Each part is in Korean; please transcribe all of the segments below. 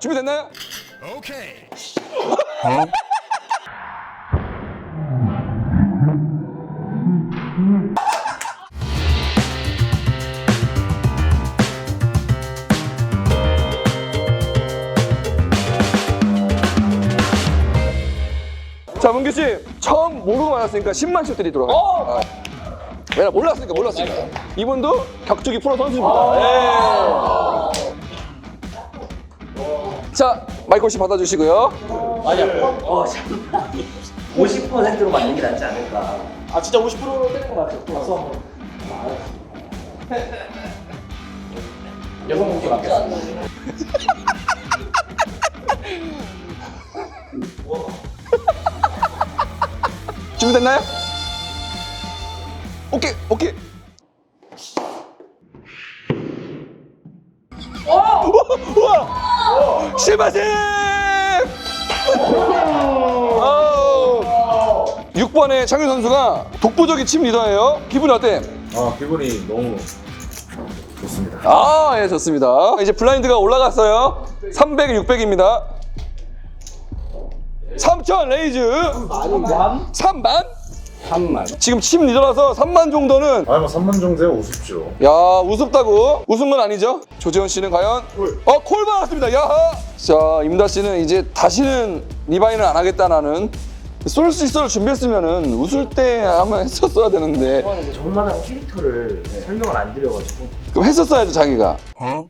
준비됐나요? 자, 문규 씨 처음 모르고 말았으니까 10만 씩 드리도록 하겠습니다. 아. 왜냐 몰랐으니까 몰랐으니까. 이분도 격투기 프로 선수입니다. 예. 자, 마이콜 씨 받아주시고요. 아니야. 어, 잠깐만. 50%로 맞는 게 낫지 않을까. 아 진짜 50%로 때린 거 맞죠? 번. 여성분께 맞겠습니다. 준비됐나요? 오케이, 오케이. 실바심! 6번의 창윤 선수가 독보적인 팀 리더예요. 기분이 어때? 아 기분이 너무 좋습니다. 아, 예, 좋습니다. 이제 블라인드가 올라갔어요. 300, 600입니다. 3천 레이즈. 3만? 3만. 지금 팀 리더라서 3만 정도는 아뭐 3만 정도에 오십시오. 야 우습다고? 웃은 건 아니죠? 조재현 씨는 과연? 어콜 받았습니다. 야하! 자 임다 씨는 이제 다시는 리바인을 안 하겠다 나는 쏠 수 있어를 준비했으면은 웃을 때 한번 했었어야 되는데. 전마다 캐릭터를 설명을 안 드려가지고. 그럼 했었어야죠 자기가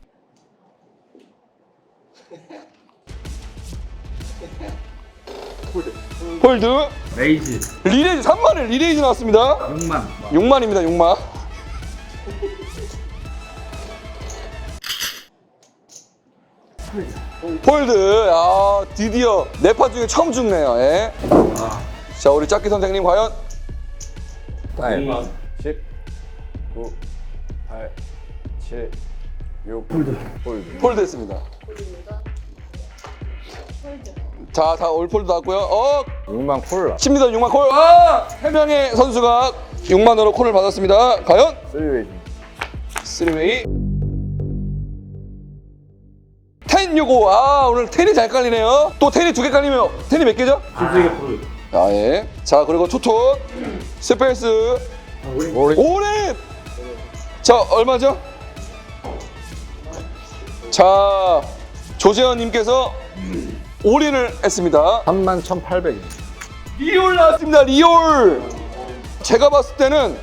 폴드. 레이즈. 리레이즈 3만을 리레이즈 나왔습니다. 6만. 6만입니다 6만. 폴드. 야 드디어 네파 중에 처음 죽네요 예. 자 우리 짝기 선생님 과연? 10, 9, 8, 7, 6. 폴드. 했습니다 자 다 올폴드 나왔고요 어 6만 콜라. 칩니다 6만 콜 아! 3명의 선수가 6만으로 콜을 받았습니다 과연 3웨이. 3웨이 텐 요거 아 오늘 텐이 잘 깔리네요 또 텐이 두 개 깔리면 텐이 몇 개죠? 신세계 프로. 아예 자 그리고 투톤 스페이스 오리. 오렌 자 얼마죠? 자 조재현 님께서 올인을 했습니다. 3만 1,800입니다. 리올 나왔습니다 리올! 제가 봤을 때는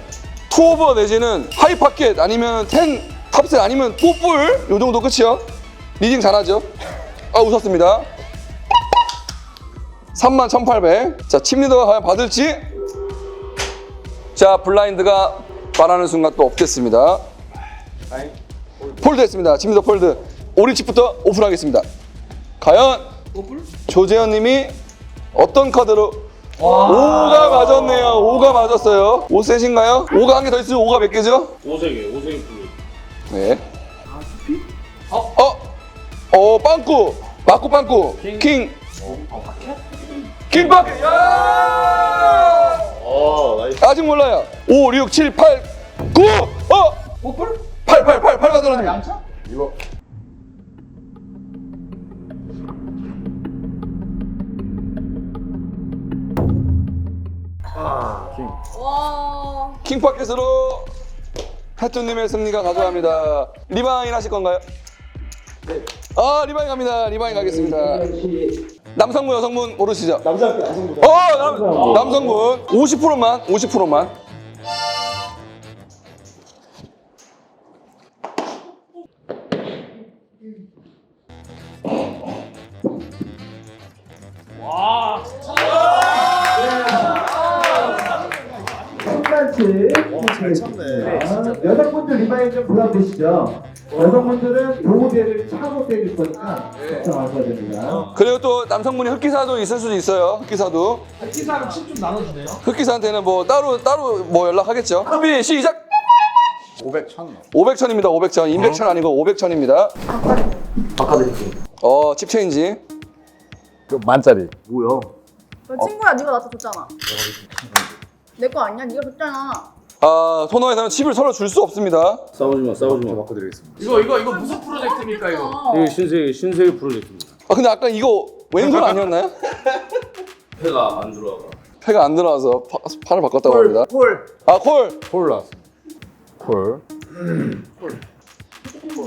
투오버 내지는 하이파켓 아니면 텐 탑셋 아니면 뽀뿔 요 정도 끝이요? 리딩 잘하죠? 아 웃었습니다. 3만 1800자 팀리더가 과연 받을지? 자 블라인드가 말하는 순간 또 없겠습니다. 폴드 했습니다. 팀리더 폴드. 오리칩부터 오픈하겠습니다. 과연 조재현 님이 어떤 카드로 5가 맞았네요. 5가 맞았어요. 5 셋인가요? 5가 한 개 더 있으면 5가 몇 개죠? 5세계 5세계 블루. 네. 어? 어? 어, 빵꾸. 마꾸 빵꾸. 킹. 킹 파켓. 야! 어 나이스. 아직 몰라요. 5, 6, 7, 8, 9. 어? 8, 8, 8, 8가 떨어집니다. 이거 와. 킹 파켓으로 해투님의 승리가 가져갑니다. 리바인 하실 건가요? 네. 아, 리바인 갑니다. 리바인 가겠습니다. 남성분, 여성분 모르시죠? 남자분 남성분. 어, 남, 남성분 50%만, 50%만. 잘 참네. 여성분들 리바인 좀 부담되시죠? 여성분들은 보호대를 차고 때릴 거니까 걱정하셔야 됩니다. 그리고 또 남성분이 흑기사도 있을 수도 있어요. 흑기사도. 기사는 칩좀 나눠주네요. 흑기사한테는 뭐 따로 따로 뭐 연락하겠죠. 준비 시작. 500, 1,000. 500천입니다. 500천. 인백천 아니고 500천입니다. 바꿔드릴게요. 어, 칩 체인지. 그 만짜리. 뭐야? 너 친구야, 네가 나한테 줬잖아. 내 거 아니야? 네가 줬잖아. 아, 토너에서는 칩을 서로 줄 수 없습니다. 싸우지 마, 싸우지 마. 바꿔드리겠습니다. 이거 이거 이거 무슨 프로젝트입니까 이거? 어. 이게 신세계 신세계 프로젝트입니다. 아 근데 아까 이거 왼손 아니었나요? 패가 안 들어와가. 패가 안 들어와서 파, 팔을 바꿨다고 합니다. 콜. 아 콜. 콜 나왔습니다. 콜.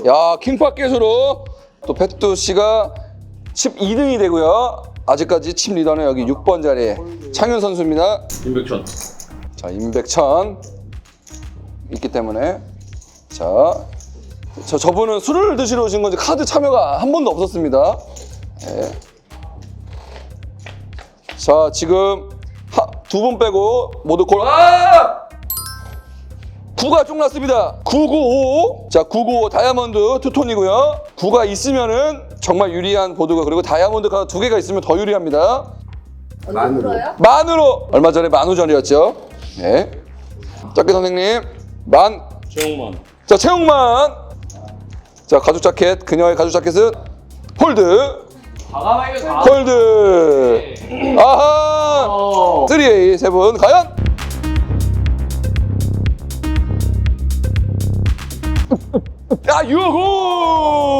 야 킹파 깨수로 또 페투 씨가 12등이 되고요. 아직까지 팀 리더는 여기 6번 자리에 창현 선수입니다. 임백천. 자 임백천 있기 때문에 자, 저 저분은 술을 드시러 오신 건지 카드 참여가 한 번도 없었습니다. 예. 자 지금 두 분 빼고 모두 골. 아! 9가 쭉 났습니다. 9955. 자, 995 다이아몬드 투톤이고요. 9가 있으면은 정말 유리한 보드가 그리고 다이아몬드가 두 개가 있으면 더 유리합니다. 만으로요? 만으로 얼마 전에 만우전이었죠. 네. 짝게 선생님 만. 최영만. 자 채용만. 자 가죽 자켓 그녀의 가죽 자켓은 홀드. 과감하게 가. 홀드. 아하. 3A 세 분 과연. 야 유후.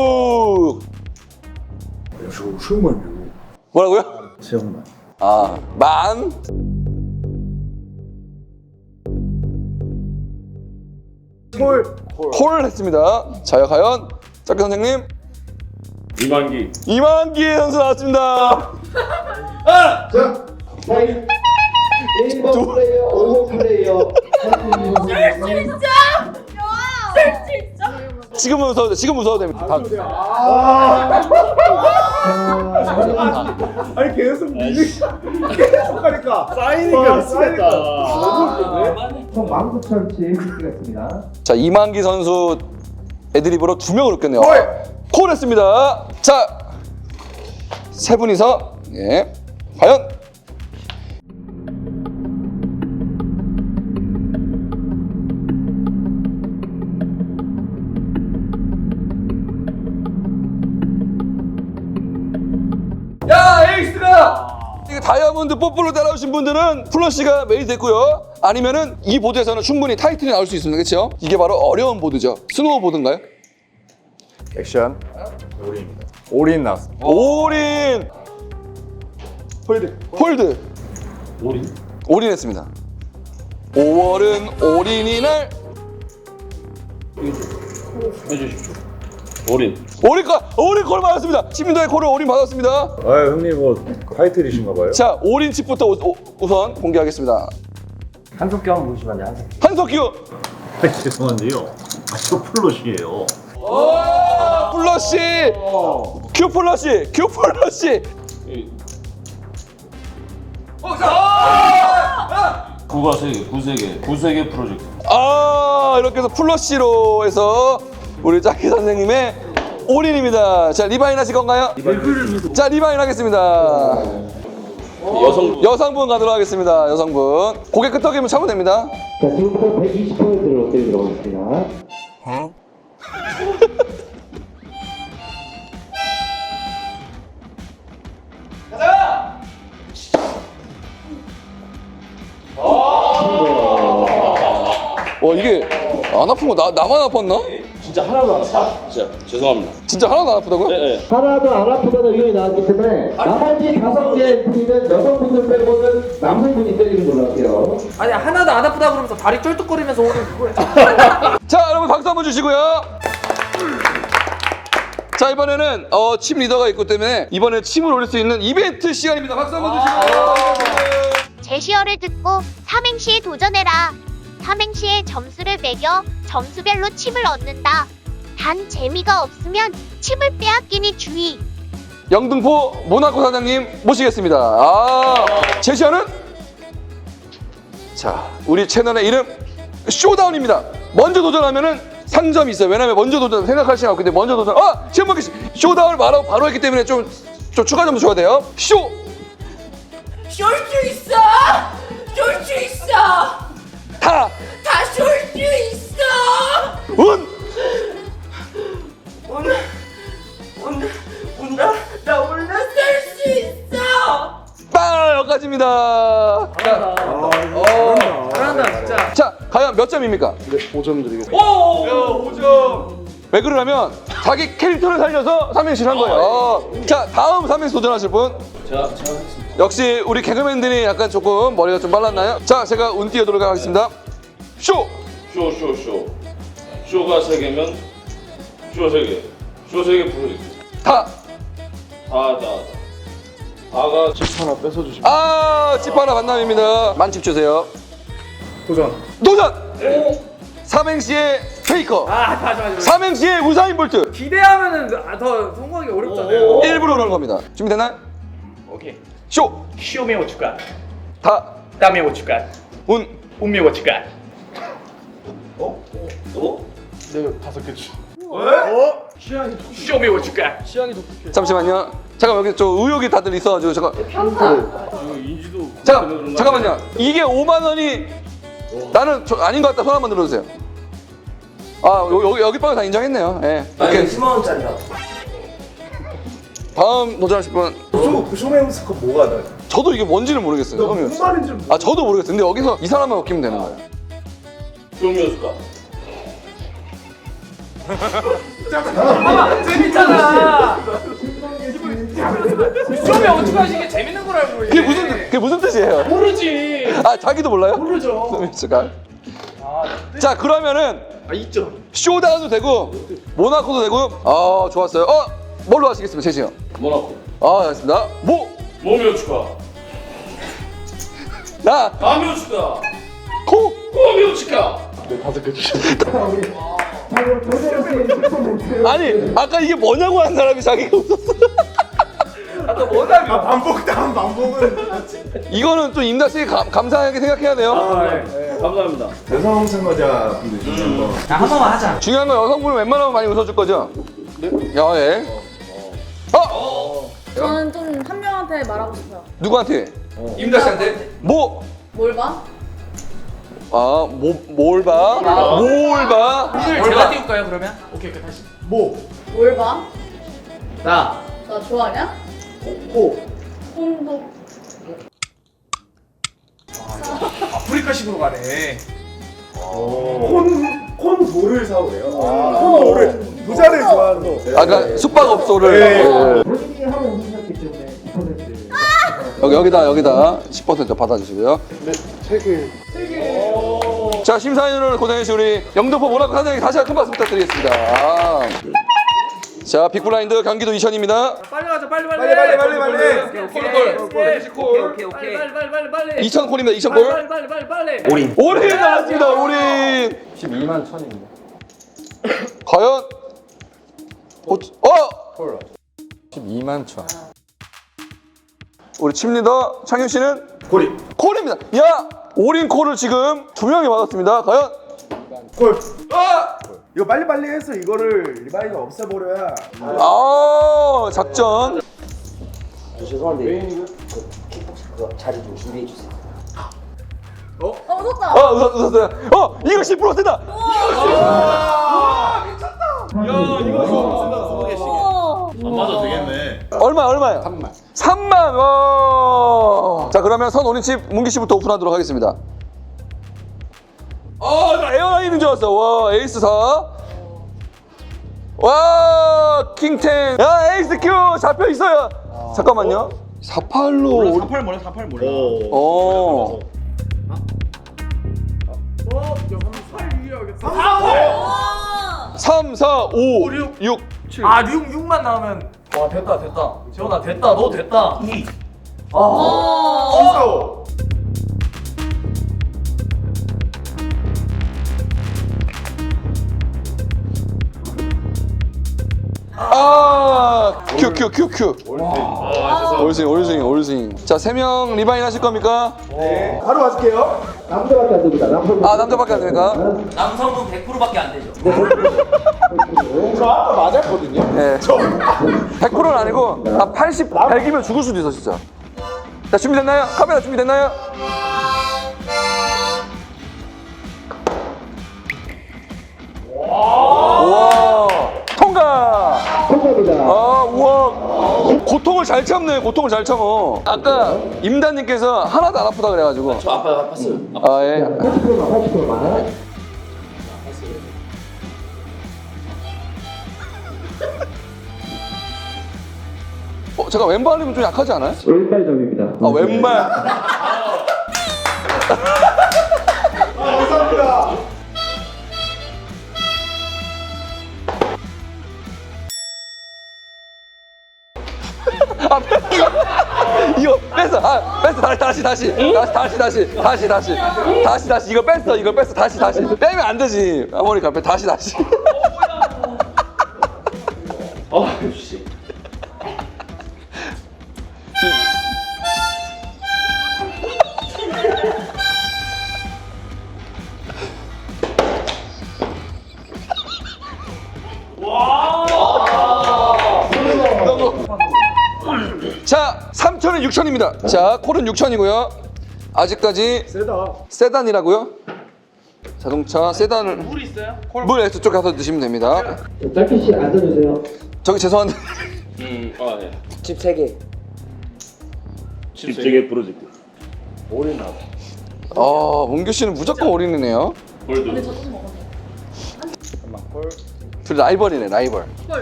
최영만 뭐라고요? 최영만. 아 만. 콜. 콜 했습니다. 자, 과연 짝게 선생님 이만기. 이만기 선수 나왔습니다. 자, 저희 1번 플레이어, 5번 플레이어. 진짜? 야! 진짜? 지금 돼. 지금 웃어도 됩니다. 다- 아니 계속 미는 계속 하니까 쌓이니까 미치겠 다. 총 19,000치 필수겠습니다. 자, 이만기 선수 애드립으로 두 명을 웃겼네요. 콜! 콜 했습니다. 자, 세 분이서 예. 과연 다이아몬드 뽀뽀로 따라오신 분들은 플러시가 메일 됐고요. 아니면은 이 보드에서는 충분히 타이틀이 나올 수 있습니다. 그렇죠? 이게 바로 어려운 보드죠. 스노우보드인가요? 액션. 올인입니다. 올인 나왔습니다. 올인! 홀드. 홀드. 올인. 올인했습니다. 5월은 올인이 날 해주십시오. 올인. 올인걸 올인 콜 받았습니다. 시민도의 콜을 올인 받았습니다. 아 형님 뭐 타이틀이신가 봐요? 자 올인 칩부터 우, 우- 우선 공개하겠습니다. 한석규 한번 보시면 안 돼요? 한석규 죄송한데요. 아, 저 플롯이에요. 플러시 큐 플러시 큐 플러시 구가 세 개, 구세 개, 구세 개 프로젝트. 아 이렇게 해서 플러시로 해서 우리 짝기 선생님의 올인입니다. 자 리바인 하실 건가요? 자 리바인 하겠습니다. 여성 여성분 가도록 하겠습니다. 여성분 고개 끄덕이면 차면 됩니다. 자, 지금부터 120%를 롯데에 들어가겠습니다. 와 이게 안 아픈 거 나, 나만 아팠나? 진짜 하나도 안 사. 진짜 죄송합니다. 진짜 하나도 안 아프다고요? 네, 네. 하나도 안 아프다는 의견이 나왔기 때문에 나머지 다섯 개의 팀은 여성분들 빼고는 남성분이 때리는 걸로 할게요. 아니 하나도 안 아프다 그러면서 다리 쫄뚝거리면서 오는 그걸. 자 여러분 박수 한번 주시고요. 자 이번에는 어, 팀 리더가 있기 때문에 이번에 팀을 올릴 수 있는 이벤트 시간입니다. 박수 한번 주시고요. 제시어를 듣고 삼행시에 도전해라. 삼행시에 점수를 매겨 점수별로 칩을 얻는다. 단 재미가 없으면 칩을 빼앗기니 주의. 영등포 모나코 사장님 모시겠습니다. 아 제시어는 자 우리 채널의 이름 쇼다운입니다. 먼저 도전하면은 상점이 있어요. 왜냐면 먼저 도전 생각할 시간 없기 때문에 먼저 도전. 아 지금 씨 쇼다운을 바로 바로 했기 때문에 좀 좀 추가 점수 줘야 돼요. 쇼 쏠수 있어! 쏠수 있어! 타, 다쏠 수 있어! 운, 오늘 오늘 오늘 나 오늘 쏠수 있어! 빵! 여기까지입니다. 자, 잘한다 진짜. 자, 과연 몇 점입니까? 네, 5점 드리겠습니다. 오! 5점. 왜 그러냐면 자기 캐릭터를 살려서 삼행시를 한 거예요. 어. 자, 다음 삼행시 도전하실 분. 제가 제가 하겠습니다. 역시 우리 개그맨들이 약간 조금 머리가 좀 빨랐나요? 자, 제가 운 띄워도록 하겠습니다. 쇼! 쇼, 쇼, 쇼. 쇼가 세 개면 쇼 세 개. 쇼 세 개 프로젝트. 다! 다, 다, 다. 다가 집 하나 뺏어 주시면. 아, 집 하나 반납입니다. 만집 주세요. 도전. 도전! 삼행시의 페이커. 아, 맞아, 맞아. 삼행시의 우사인 볼트. 기대하면은 아, 더 성공하기 어렵잖아요. 일부러 그런 겁니다. 준비됐나요? 오케이. 쇼! 쇼미 오츠카. 다! 다미 오츠카. 운! 운미 오츠카. 쇼미 오츠카. 잠시만요. 잠깐 여기 좀 의욕이 다들 있어가지고 잠깐. 인지도. 잠깐 잠깐만요. 이게 5만 원이 나는 저, 아닌 것 같다. 손 한번 들어주세요. 아 여- 여기 여기 빵을 다 인정했네요. 예. 아 오케이. 이거 10만 원짜리라. 다음 도전하실 분. 쇼 쇼메우스컵 뭐가 나? 저도 이게 뭔지를 모르겠어요. 형님. 무슨 말인지 아 저도 모르겠어요. 근데 여기서 이 사람만 웃기면 되는 거예요. 쇼미어스까? 재밌잖아. 쇼미 오츠카 하시는 게 재밌는 거라고. 그게 무슨 그게 무슨 뜻이에요? 모르지. 아 자기도 몰라요? 모르죠. 잠깐. 자 그러면은 아 있죠. 쇼다도 되고 모나코도 되고. 아 좋았어요. 어 뭘로 하시겠습니까, 제시요? 모나코. 아 알겠습니다. 모, 모미어츠카. 나, 아미어츠카. 코. 꼬미어츠카. 아니 아까 이게 뭐냐고 한 사람이 자기가 웃었어. 아까 뭐다? 아 반복 다음 반복은. 이거는 좀 임다 씨 감, 감사하게 생각해야 돼요. 감사합니다. 여성 승거자 분들 중에 한 자, 한 번만 하자. 중요한 건 여성분은 웬만하면 많이 웃어줄 거죠. 네. 야 예. 어 저는 좀 한 명한테 말하고 싶어요. 누구한테? 임다 씨한테. 뭐? 뭘 봐? 아, 뭐, 뭘 봐? 뭘 봐? 오늘 제가 띄울까요 그러면? 오케이 오케이 다시. 뭐? 뭘 봐? 나. 나 좋아하냐? 코. 콩도 아프리카식으로 가네. 콘, 콘도를 사오래요. 콘도를. 부자를 좋아하는 거. 아까 숙박업소를 예. 본인이 하고 오셨기 때문에 2% 여기 여기다 여기다 10% 받아주시고요. 자 심사위원을 고생해주신 우리 영등포 모나코 사장님 다시 한 큰 박수 부탁드리겠습니다. 아. 자 빅블라인드 경기도 이천입니다. 빨리 가자 빨리 빨리 빨리 빨리 빨리 빨리. 오케이, 오케이, 오케이. 빨리 빨리 빨리 빨리. 2천 콜입니다. 2천 빨리 콜. 빨리 빨리 빨리. 올인. 올인 나왔습니다. 올인. 12만 천입니다. 과연 어? 어? 12만 천. 우리 팀리더 창현 씨는 고리. 콜입니다. 야 올인 콜을 지금 두 명이 받았습니다. 과연 골. 아! 이거 빨리 빨리 해서 이거를 리바이가 없애버려야. 아 작전. 죄송한데 그 킥복싱 그거 자리 좀 준비해 주세요. 어 웃었다. 어 웃었, 웃었어요. 어 이거 10% 된다. 어. 안 맞아 되겠네. 얼마 얼마요? 3만. 3만. 와. 자 그러면 선 올인칩 문기 씨부터 오픈하도록 하겠습니다. 어, 나 에어라인인 줄 알았어. 와, 에이스 4. 와, 킹텐. 야, 에이스 큐 잡혀 있어요. 잠깐만요. 48로. 48 뭐냐 48 뭐냐. 어. 어, 팔 위하겠다. 3, 4, 5, 6, 7. 아, 6 6만 나오면 와, 됐다, 됐다. 재원아, 됐다. 너 됐다. 2. 아. 어. 큐, 큐, 큐, 큐. 올스윙, 올스윙, 올스윙. 자, 세 명 리바인 하실 겁니까? 바로 가실게요. 남자밖에 안 됩니다. 남자밖에 아, 남자밖에 안 됩니까? 남성분 100%밖에 안 되죠. 저 아까 맞았거든요. 네. 100%는 아니고 아 80, 100이면 죽을 수도 있어 진짜. 자 준비됐나요? 카메라 준비됐나요? 와 통과. 통과입니다. 아 우와 고통을 잘 참네. 고통을 잘 참어. 아까 임단님께서 하나도 안 아프다 그래가지고. 저 아파 아팠어요. 아 예. 어, 잠깐 왼발이면 좀 약하지 않아요? 왼발점입니다. 아 왼발. 아, 아. 아, 뺐어. 다시, 다시, 다시. 다시, 다시, 다시. 다시, 다시. 다시, 다시. 이거 뺐어. 이거 뺐어. 다시, 다시. 빼면 안 되지. 아무리 갚에 다시, 다시. 아 씨. 3천은 6천입니다. 자, 콜은 6천이고요. 아직까지 세다. 세단이라고요? 자동차 세단을 물 있어요? 물 X쪽 가서 드시면 됩니다. 짧게 씨 앉아주세요. 저기 죄송한데 음, 아 네. 집 3개. 집세계 프로젝트. 어, 문규 씨는 무조건 올인이네요. 홀드. 둘 라이벌이네, 라이벌. 헐.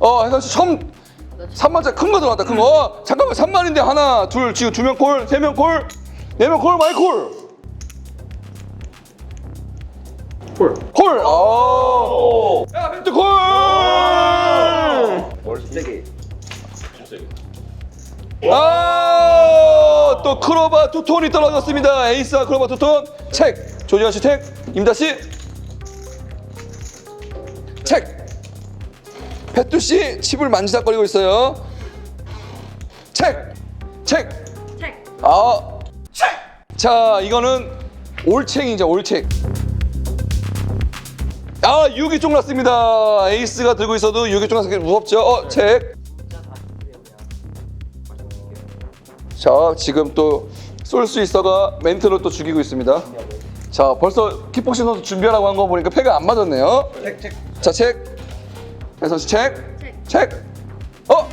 어, 씨 처음 3만짜리 큰 거 들어왔다. 큰 거. 어, 잠깐만 3만인데 하나, 둘, 지금 두 명 콜, 세 명 콜, 네 명 콜, 마이 콜. 콜. 콜. 어. 야, 벤트 콜. 집세계. 아, 또 크로바 두 톤이 떨어졌습니다. 에이스와 크로바 두 톤. 책. 조지현 씨 책. 임다 씨. 책. 패뚜 씨 칩을 만지작거리고 있어요. 책. 책. 책. 아. 책. 자, 이거는 올책이죠, 올책. 아, 6이 쪽 났습니다. 에이스가 들고 있어도 6이 쪽 났으니 무섭죠? 어, 책. 자, 지금 또 쏠 수 있어가 멘트로 또 죽이고 있습니다. 자, 벌써 킥복싱 선수 준비하라고 한 거 보니까 패가 안 맞았네요. 책, 책. 자, 책. 혜선 씨 책. 책. 어?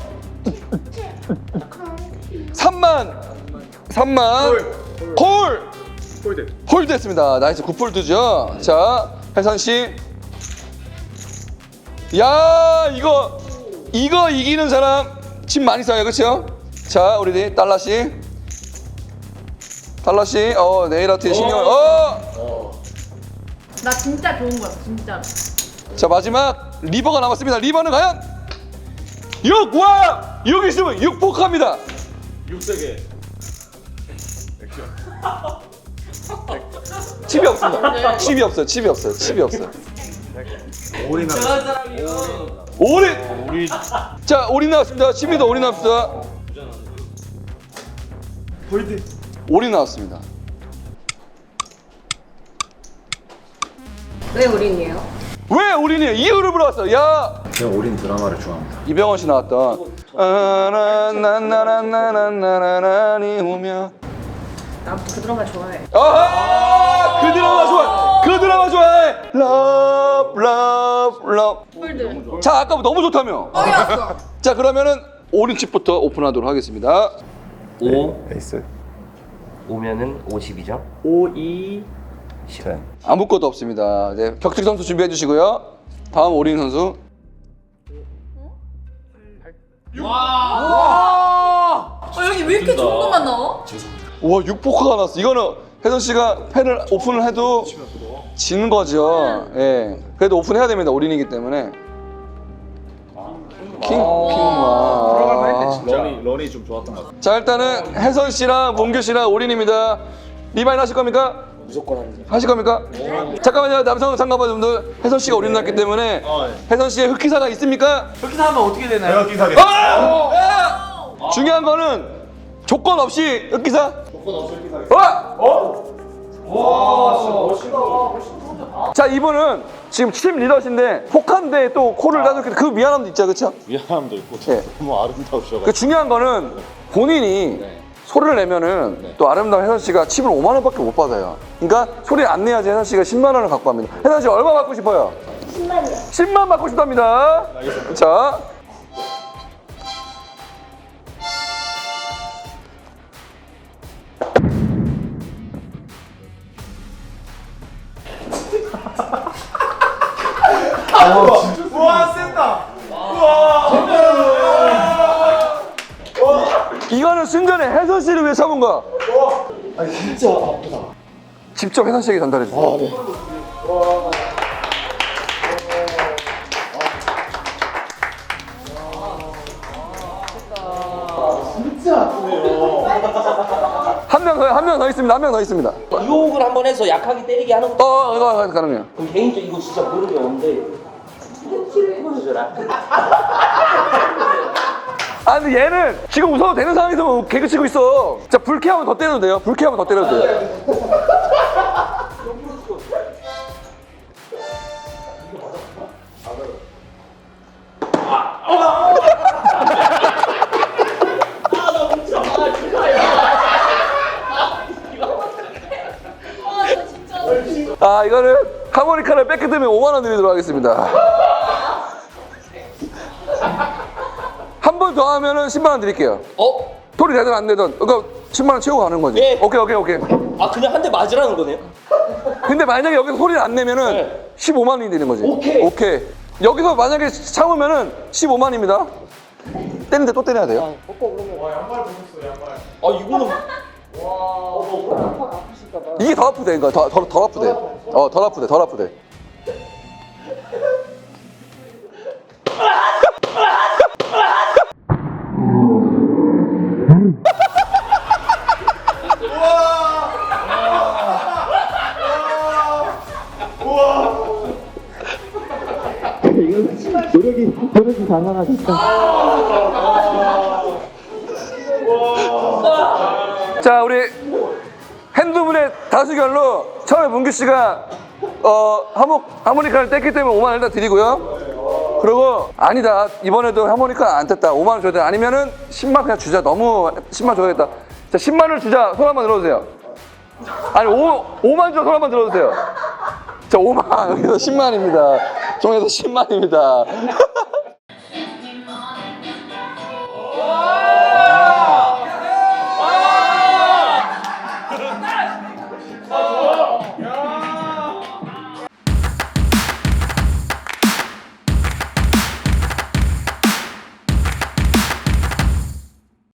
3만. 3만. 콜. 홀드. 홀드 했습니다. 나이스 굿폴드죠. 자, 혜선 씨. 야, 이거 이거 이기는 사람 집 많이 써요. 그렇죠? 자, 우리 달라 씨. 달라 씨. 어, 네일 아트에 신경 을 어! 나 진짜 좋은 거야, 진짜로. 자, 마지막 리버가 남았습니다. 리버는 과연 6! 와! 6 있으면 6포크합니다. 육세계. 칩이 없습니다. 칩이 없어요. 칩이 없어요. 칩이 없어요. 올인 하나. 올인! 우리 자, 올인 나왔습니다. 칩이도 올인 나왔습니다. 홀드. 올인 나왔습니다. 왜 우린이에요? 왜 올인이에요? 이유를 물어봤어. 야! 제가 올인 드라마를 좋아합니다. 이병헌 씨 나왔던 아나나나나나나나나니 오면 나그 드라마 좋아해. 아하! 그 드라마 좋아. 그 드라마 좋아해. 러브 러브 러브. 홀드. 자, 아까 너무 좋다며. 어이없어. 자, 그러면은 오른칩부터 오픈하도록 하겠습니다. 5 에이스. 오면은 50이죠. 5, 2, 10. 아무것도 없습니다. 이제 격투기 선수 준비해 주시고요. 다음 오린 선수. 어, 여기 왜 이렇게 좋은 것만 나와? 우와, 6포크가 나왔어. 이거는 혜선 씨가 펜을 오픈을 해도 지는 거죠. 예. 그래도 오픈해야 됩니다. 올인이기 때문에. 킹, 킹, 와. 런이 런이 좀 좋았던 것 같아요. 자, 일단은 혜선 씨랑 문규 씨랑 올인입니다. 리바인 하실 겁니까? 무조건 하는 하실 겁니까? 잠깐만요, 남성 참가자분들. 혜선 씨가 올인 났기 때문에 어, 네. 혜선 씨의 흑기사가 있습니까? 내가 기사게. 아! 중요한 거는 조건 없이 흑기사. 조건 없이 흑기사. 어? 자 이분은 지금 팀 리더신데 혹한데 또 코를 놔줬기 때문에 그 미안함도 있죠, 그렇죠? 미안함도 있고 예. 너무 아름다우셔가지고. 그 중요한 거는 본인이 소리를 내면은 또 아름다운 혜선 씨가 칩을 5만 원밖에 못 받아요. 그러니까 소리를 안 내야지 혜선 씨가 10만 원을 갖고 갑니다. 혜선 씨 얼마 받고 싶어요? 10만요. 10만 받고 싶답니다. 자. 와 센다. 우와. 이거는 순전히 혜선 씨를 위해 참은 거야. 아니 진짜 아프다. 직접 혜선 씨에게 전달해 줘. 아, 네. 한명 더, 한 명 더 있습니다. 한 명 더 있습니다. 유혹을 한번 해서 약하게 때리게 하는 것도 어, 이거 이거 가능해요. 그럼 개인적으로 이거 진짜 모르는 게 없는데 보여줘라 아 근데 얘는 지금 웃어도 되는 상황에서 뭐 개그 치고 있어. 자 불쾌하면 더 때려도 돼요. 불쾌하면 더 때려도 돼요. 아 이거는 하모니카를 뺏기면 5만 원 드리도록 하겠습니다. 더 하면은 10만 원 드릴게요. 어? 소리 되든 안 되든 그러니까 10만 원 채우고 가는 거지. 네. 오케이 오케이 오케이. 아 그냥 한 대 맞으라는 거네요? 근데 만약에 여기서 소리를 안 내면은 네. 15만 원이 되는 거지. 오케이. 오케이. 여기서 만약에 참으면은 15만입니다. 때리는데 또 때려야 돼요. 아 이거는 이게 더 아프대. 그러니까 더, 더, 더 아프대. 어, 덜 아프대. 덜 아프대. 노력이 노력이 장난하셨다. 자, 우리 핸드분의 다수결로 처음에 문규 씨가 어, 하모, 하모니카를 뗐기 때문에 5만 원 일단 드리고요. 그리고 아니다. 이번에도 하모니카 안 뗐다. 5만 원 줘야 돼. 아니면은 10만 그냥 주자. 너무 10만 줘야겠다. 자, 10만 원을 주자. 손 한번 들어주세요. 아니, 5, 5만 줘. 손 한번 들어주세요. 자, 5만. 여기서 10만입니다. 종에서 10만입니다.